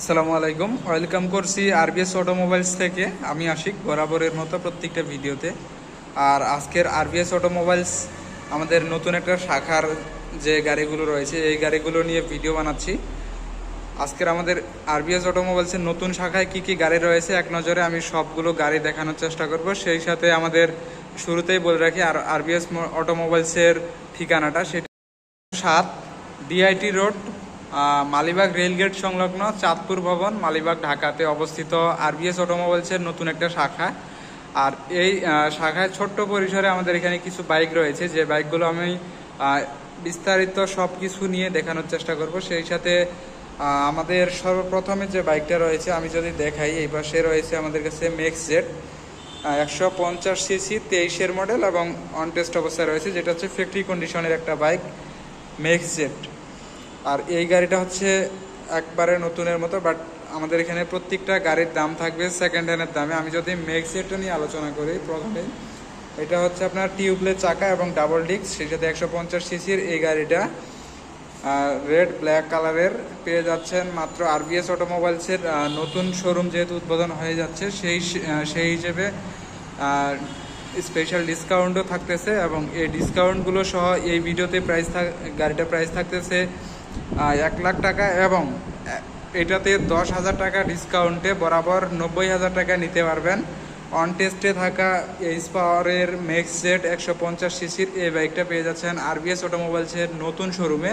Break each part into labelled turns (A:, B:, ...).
A: আসসালামু আলাইকুম। ওয়েলকাম করছি আরবিএস অটোমোবাইলস থেকে। আমি আশিক, বরাবরের মতো প্রত্যেকটা ভিডিওতে। আর আজকের আরবিএস অটোমোবাইলস আমাদের নতুন একটা শাখার যে গাড়িগুলো রয়েছে, এই গাড়িগুলো নিয়ে ভিডিও বানাচ্ছি। আজকের আমাদের আরবিএস অটোমোবাইলসের নতুন শাখায় কি কি গাড়ি রয়েছে, এক নজরে আমি সবগুলো গাড়ি দেখানোর চেষ্টা করব। সেই সাথে আমাদের শুরুতেই বলে রাখি, আর আরবিএস অটোমোবাইলসের ঠিকানাটা সেটা সাত ডিআইটি রোড মালিবাগ রেলগেট সংলগ্ন চাঁদপুর ভবন, মালিবাগ ঢাকাতে অবস্থিত আরবিএস অটোমোবাইলসের নতুন একটা শাখা। আর এই শাখায় ছোট্ট পরিসরে আমাদের এখানে কিছু বাইক রয়েছে। যে বাইকগুলো আমি বিস্তারিত সব কিছু নিয়ে দেখানোর চেষ্টা করব। সেই সাথে আমাদের সর্বপ্রথমে যে বাইকটা রয়েছে, আমি যদি দেখাই, এই পাশে রয়েছে আমাদের কাছে মেক্স জেড একশো পঞ্চাশ সিসি তেইশের মডেল এবং অন টেস্ট অবস্থায় রয়েছে, যেটা হচ্ছে ফ্যাক্টরি কন্ডিশনের একটা বাইক মেক্স জেড আর এই গাড়িটা হচ্ছে একবারে নতুনের মতো বাট আমাদের এখানে প্রত্যেকটা গাড়ির দাম থাকবে সেকেন্ড হ্যান্ডের দামে। আমি যদি মেক্স জেডটা নিয়ে আলোচনা করি প্রথমে, এটা হচ্ছে আপনার টিউবলেস চাকা এবং ডাবল ডিস্ক সেই সাথে একশো পঞ্চাশ সিসির এই গাড়িটা। রেড ব্ল্যাক কালারের পেয়ে যাচ্ছেন মাত্র আরবিএস অটোমোবাইলসের নতুন শোরুম যেহেতু উদ্বোধন হয়ে যাচ্ছে, সেই সেই হিসেবে স্পেশাল ডিসকাউন্টও থাকতেছে এবং এই ডিসকাউন্টগুলো সহ এই ভিডিওতে প্রাইস থাক গাড়িটার প্রাইস থাকতেছে এক লাখ টাকা এবং এটাতে দশ হাজার টাকা ডিসকাউন্টে বরাবর নব্বই হাজার টাকা নিতে পারবেন। অন টেস্টে থাকা এইচ পাওয়ারের মেক্স জেড একশো পঞ্চাশ সিসির এই বাইকটা পেয়ে যাচ্ছেন আরবিএস অটোমোবাইলসের নতুন শোরুমে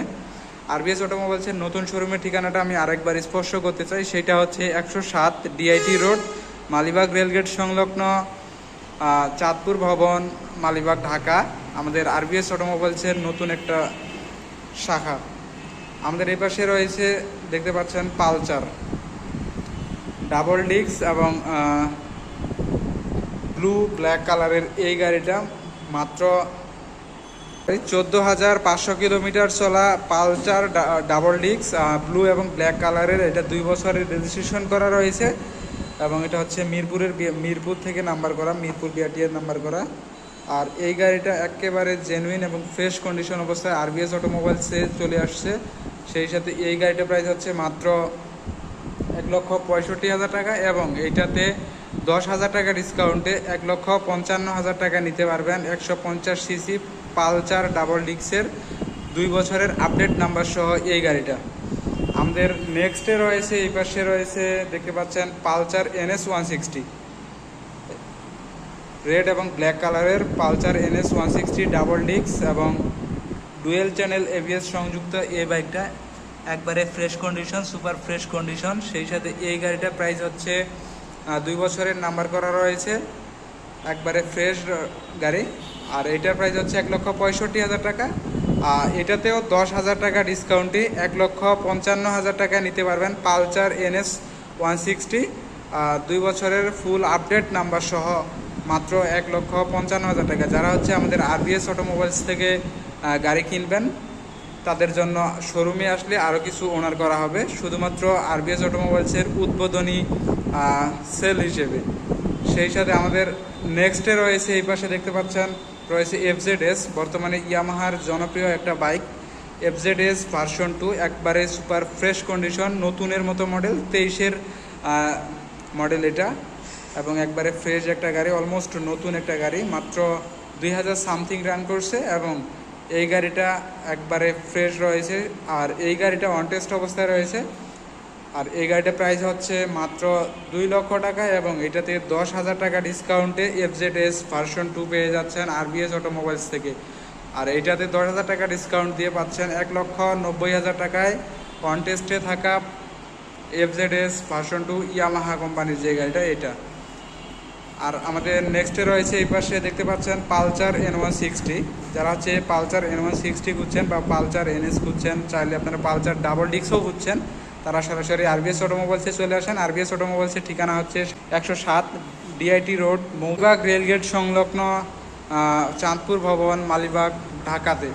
A: আরবিএস অটোমোবাইলসের নতুন শোরুমের ঠিকানাটা আমি আরেকবার স্পর্শ করতে চাই। সেটা হচ্ছে একশো সাত ডিআইটি রোড মালিবাগ রেলগেট সংলগ্ন চাঁদপুর ভবন, মালিবাগ, ঢাকা। আমাদের আরবিএস অটোমোবাইলসের নতুন একটা শাখা। আমাদের এই পাশে রয়েছে, দেখতে পাচ্ছেন, পালচার। ডাবল ডিস্ক এবং ব্লু, ব্ল্যাক কালারের এই গাড়িটা মাত্র চোদ্দ হাজার পাঁচশো কিলোমিটার চলা পালচার ডাবল ডিস্ক ব্লু এবং ব্ল্যাক কালারের। এটা দুই বছরের রেজিস্ট্রেশন করা রয়েছে এবং এটা হচ্ছে মিরপুরের মিরপুর থেকে নাম্বার করা, মিরপুর বিআরটিএর নাম্বার করা। আর এই গাড়িটা একেবারে জেনুইন এবং ফ্রেশ কন্ডিশন অবস্থায় আরবিএস অটোমোবাইলসে চলে আসছে। সেই সাথে এই গাড়িটা প্রাইস হচ্ছে মাত্র এক লক্ষ পঁয়ষট্টি হাজার টাকা এবং এইটাতে দশ হাজার টাকা ডিসকাউন্টে এক লক্ষ পঞ্চান্ন হাজার টাকা নিতে পারবেন। একশো পঞ্চাশ সিসি পালচার ডাবল ডিক্সের দুই বছরের আপডেট নাম্বার সহ এই গাড়িটা। আমাদের নেক্সটে রয়েছে, এই পাশে রয়েছে, দেখতে পাচ্ছেন Pulsar NS one sixty red এবং ব্ল্যাক কালারের Pulsar NS one sixty double ডিক্স এবং ডুয়েল চ্যানেল এবিএস সংযুক্ত এই বাইকটা একবারে fresh condition super fresh condition সেই সাথে এই গাড়িটার প্রাইস হচ্ছে দুই বছরের নাম্বার করা রয়েছে, একবারে ফ্রেশ গাড়ি। আর এটার প্রাইস হচ্ছে এক লক্ষ পঁয়ষট্টি হাজার টাকা। আর এটাতেও দশ হাজার টাকা ডিসকাউন্টে এক লক্ষ পঞ্চান্ন হাজার টাকা নিতে পারবেন পালচার এনএস ওয়ান সিক্সটি দুই বছরের ফুল আপডেট নাম্বার সহ মাত্র এক লক্ষ পঞ্চান্ন হাজার টাকা। যারা হচ্ছে আমাদের আরবিএস অটোমোবাইলস থেকে গাড়ি কিনবেন, তাদের জন্য শোরুমে আসলে আরও কিছু ওনার করা হবে। শুধুমাত্র আরবিএস অটোমোবাইলসের উদ্বোধনী সেল হিসেবে। সেই সাথে আমাদের নেক্সটে রয়েছে, এই পাশে দেখতে পাচ্ছেন, রয়েছে এফজেড এস বর্তমানে ইয়ামাহার জনপ্রিয় একটা bike FZ S version two একবারে সুপার ফ্রেশ কন্ডিশন নতুনের মতো মডেল তেইশের মডেল এটা। এবং একবারে ফ্রেশ একটা গাড়ি অলমোস্ট নতুন একটা গাড়ি, মাত্র দুই হাজার সামথিং রান করছে এবং এই গাড়িটা একবারে ফ্রেশ রয়েছে আর এই গাড়িটা অন টেস্ট অবস্থায় রয়েছে। আর এই গাড়িটার প্রাইস হচ্ছে মাত্র দুই লক্ষ টাকা এবং এটাতে দশ হাজার টাকা ডিসকাউন্টে এফজেড এস ভার্সন টু পেয়ে যাচ্ছেন আরবিএস অটোমোবাইলস থেকে। আর এইটাতে দশ হাজার টাকা ডিসকাউন্ট দিয়ে পাচ্ছেন এক লক্ষ নব্বই হাজার টাকায় কন্টেস্টে থাকা FZ S version two Yamaha কোম্পানির যে গাড়িটা, এটা। আর আমাদের নেক্সটে রয়েছে এই পাশে দেখতে পাচ্ছেন পালচার এন ওয়ান সিক্সটি যারা হচ্ছে পালচার এন ওয়ান সিক্সটি খুঁজছেন বা পালচার এনএস খুঁজছেন, চাইলে আপনারা পালচার ডাবল ডিক্সও খুঁজছেন। তারা সরাসরি আরবিএস অটোমোবাইলসে চলে আসেন। আরবিএস অটোমোবাইলসের ঠিকানা হচ্ছে একশো সাত ডিআইটি রোড মৌবাগ রেলগেট সংলগ্ন চাঁদপুর ভবন, মালিবাগ, ঢাকাতে।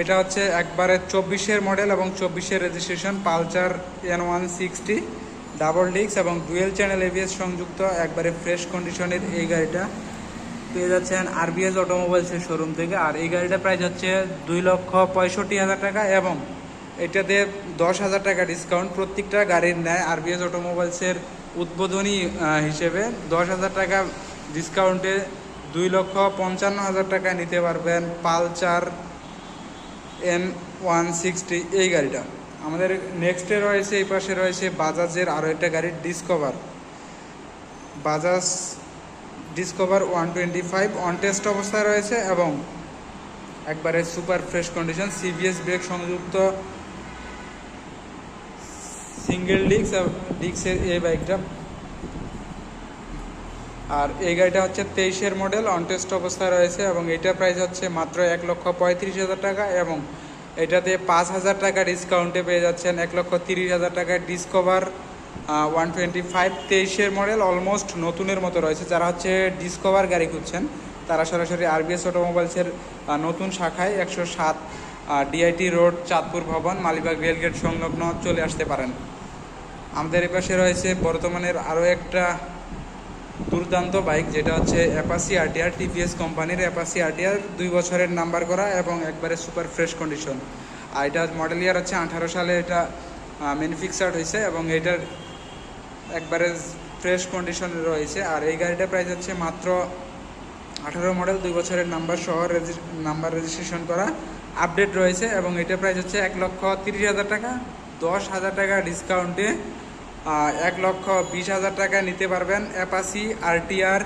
A: এটা হচ্ছে একবারে চব্বিশের মডেল এবং চব্বিশের registration Pulsar N one sixty double disc এবং ডুয়েল চ্যানেল এবিএস সংযুক্ত, একবারে ফ্রেশ কন্ডিশনের এই গাড়িটা। পেয়ে যাচ্ছেন আরবিএস অটোমোবাইলসের শোরুম থেকে। আর এই গাড়িটার প্রাইস হচ্ছে দুই লক্ষ পঁয়ষট্টি হাজার টাকা এবং এটাতে দশ হাজার টাকা ডিসকাউন্ট প্রত্যেকটা গাড়ির নেয় আরবিএস অটোমোবাইলসের উদ্বোধনী হিসেবে দশ হাজার টাকা ডিসকাউন্টে দুই লক্ষ পঞ্চান্ন হাজার টাকা নিতে পারবেন পালচার এন ওয়ান সিক্সটি এই গাড়িটা। আমাদের নেক্সটে রয়েছে, এই পাশে রয়েছে বাজাজের আরও একটা গাড়ি Discover Bajaj Discover one twenty five on test অবস্থায় রয়েছে এবং একবারে super fresh condition CBS brake সংযুক্ত সিঙ্গেল ডিস্ক ডিস্কের এই বাইকটা আর এই গাড়িটা হচ্ছে তেইশের মডেল অন টেস্ট অবস্থায় রয়েছে এবং এটা প্রাইস হচ্ছে মাত্র এক লক্ষ পঁয়ত্রিশ হাজার টাকা এবং এটাতে পাঁচ হাজার টাকা ডিসকাউন্টে পেয়ে যাচ্ছেন, এক লক্ষ তিরিশ হাজার টাকায় ডিসকভার ওয়ান টোয়েন্টি ফাইভ তেইশের মডেল অলমোস্ট নতুনের মতো রয়েছে। যারা হচ্ছে ডিসকভার গাড়ি খুঁজছেন, তারা সরাসরি আরবিএস অটোমোবাইলসের নতুন শাখায় একশো সাত ডিআইটি রোড চাঁদপুর ভবন, মালিবাগ রেলগেট সংলগ্ন চলে আসতে পারেন। আমাদের এপাশে রয়েছে, বর্তমানের আরও একটা দুর্দান্ত বাইক, যেটা হচ্ছে অ্যাপাসি আরটিআর টিভিএস কোম্পানির অ্যাপাসি আরটিআর দুই বছরের নাম্বার করা এবং একবারে সুপার ফ্রেশ কন্ডিশন আর এটা মডেল ইয়ার হচ্ছে আঠারো সালে, এটা ম্যানুফিক্সার্ড হয়েছে এবং এটার একবারে ফ্রেশ কন্ডিশনে রয়েছে। আর এই গাড়িটার প্রাইস হচ্ছে মাত্র আঠারো মডেল দুই বছরের নাম্বার সহ নাম্বার রেজিস্ট্রেশন করা। আপডেট রয়েছে এবং এটার প্রাইস হচ্ছে এক লক্ষ তিরিশ হাজার টাকা। দশ হাজার টাকা ডিসকাউন্টে এক লক্ষ বিশ হাজার টাকায় নিতে পারবেন অ্যাপাসি আরটিআর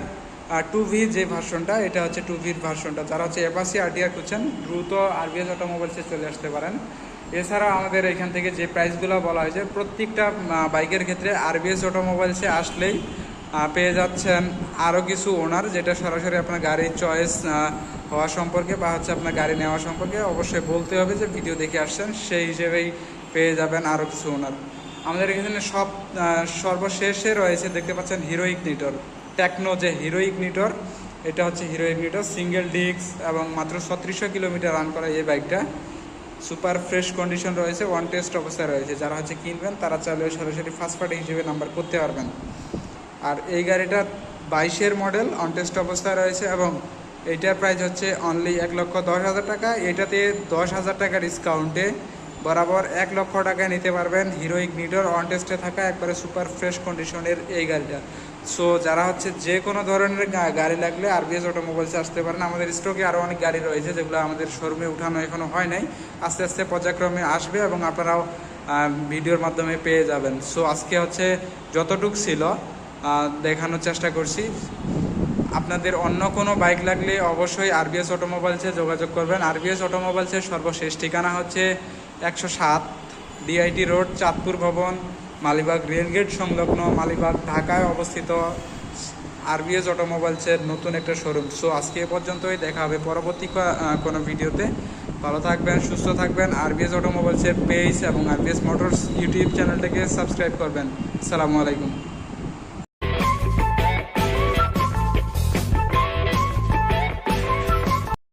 A: টু ভি যে ভার্সনটা এটা হচ্ছে টু ভির ভার্সনটা যারা হচ্ছে অ্যাপাসি আরটিআর খুঁজছেন, দ্রুত আরবিএস অটোমোবাইলসে চলে আসতে পারেন। এছাড়া আমাদের এখান থেকে যে প্রাইসগুলো বলা হয়েছে, প্রত্যেকটা বাইকের ক্ষেত্রে আরবিএস অটোমোবাইলসে আসলেই পেয়ে যাচ্ছেন আরও কিছু ওনার যেটা সরাসরি আপনার গাড়ির চয়েস হওয়া সম্পর্কে বা হচ্ছে আপনার গাড়ি নেওয়া সম্পর্কে অবশ্যই বলতে হবে যে ভিডিও দেখে আসছেন, সেই হিসেবেই পেয়ে যাবেন আরও কিছু ওনার আমাদের এখানে সব সর্বশেষে রয়েছে দেখতে পাচ্ছেন হিরো নিটর। টেকনো যে হিরো নিটর, এটা হচ্ছে হিরো নিটর সিঙ্গেল ডিস্ক এবং মাত্র ছত্রিশশো কিলোমিটার রান করা এই বাইকটা সুপার ফ্রেশ কন্ডিশন রয়েছে ওয়ান টেস্ট অবস্থায় রয়েছে। যারা হচ্ছে কিনবেন, তারা চাইলে সরাসরি ফার্স্ট পার্টি হিসেবে নাম্বার করতে পারবেন। আর এই গাড়িটা বাইশের মডেল অন টেস্ট অবস্থায় রয়েছে এবং এইটার প্রাইস হচ্ছে অনলি এক লক্ষ দশ হাজার টাকা। এটাতে দশ হাজার টাকা ডিসকাউন্টে বরাবর এক লক্ষ টাকায় নিতে পারবেন হিরো ইগনিটর অন টেস্টে থাকা একবারে সুপার ফ্রেশ কন্ডিশনের এই গাড়িটা। সো, যারা হচ্ছে যে কোনো ধরনের গাড়ি লাগলে আরবিএস অটোমোবাইলসে আসতে পারেন। আমাদের স্টকে আরও অনেক গাড়ি রয়েছে যেগুলো আমাদের শোরুমে উঠানো এখনও হয় নাই। আস্তে আস্তে পর্যায়ক্রমে আসবে এবং আপনারাও ভিডিওর মাধ্যমে পেয়ে যাবেন। সো, আজকে হচ্ছে যতটুক ছিল দেখানোর চেষ্টা করছি। আপনাদের অন্য কোনো বাইক লাগলে অবশ্যই আরবিএস অটোমোবাইলসে যোগাযোগ করবেন। আরবিএস অটোমোবাইলসের সর্বশেষ ঠিকানা হচ্ছে একশো সাত ডিআইটি রোড চাঁদপুর ভবন, মালিবাগ রেলগেট সংলগ্ন মালিবাগ, ঢাকায় অবস্থিত আরবিএস অটোমোবাইলসের নতুন একটা শোরুম সো আজকে এ পর্যন্তই, দেখা হবে পরবর্তী কোনো ভিডিওতে। ভালো থাকবেন, সুস্থ থাকবেন। আরবিএস অটোমোবাইলসের পেজ এবং আরবিএস মোটরস ইউটিউব চ্যানেলটাকে সাবস্ক্রাইব করবেন। আসসালামু আলাইকুম।